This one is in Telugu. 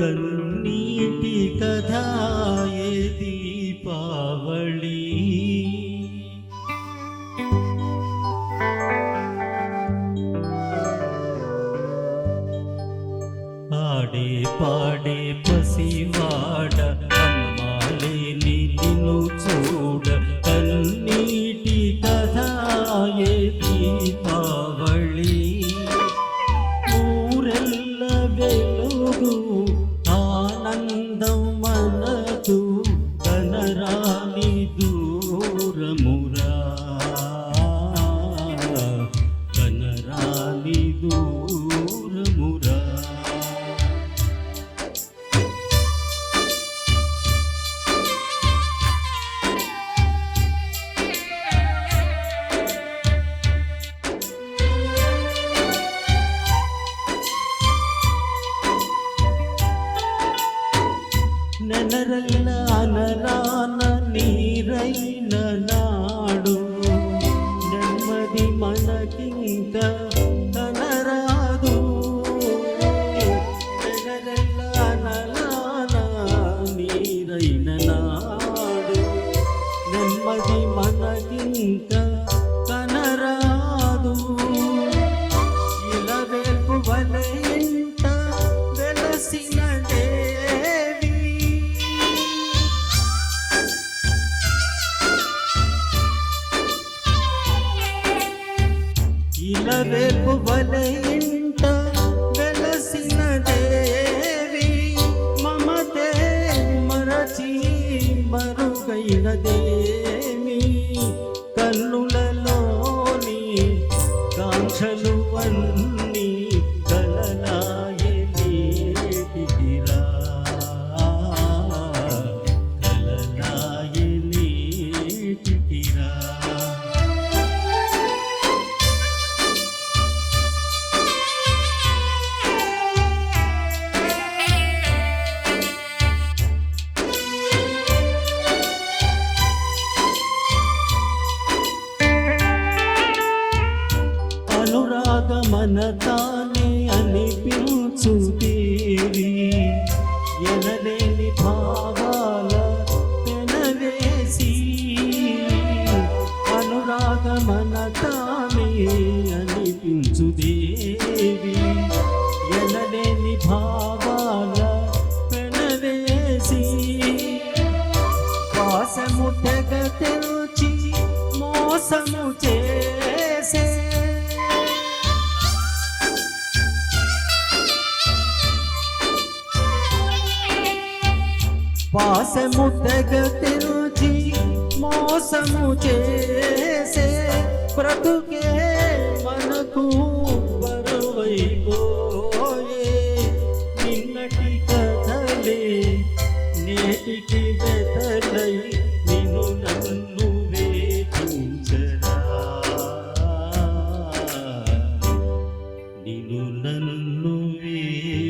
कन्नीटि कदा ये दीपावली पाडे पाडे पसिवाड ಮನ నెనరల్ల అనరాన నీరైన నాడు నెమ్మది మనకింత వెలవేపు వలయింట వెలసిన దేవి మమతే మరచి మరుగైన దేమి కన్నులలోని కాంక్షలు అన్నీ కలలాయే నీటికిరా కలలాయే నీటికిరా తానే అనిపించు దేవి ఎనలేని భావాల పెనవేసి అనురాగమన తానే అనిపించు దేవి ఎనలేని భావాల పెనవేసి వాసము తెగ తెరుచి మోసము చే పాశము తెగ తెల్చి మోసము చేసే బ్రతుకే మనకు బరువైపోయే నిన్నటి కథలే నేటికి వెతలై నిన్ను నన్ను నిన్ను నన్ను వేధించరా.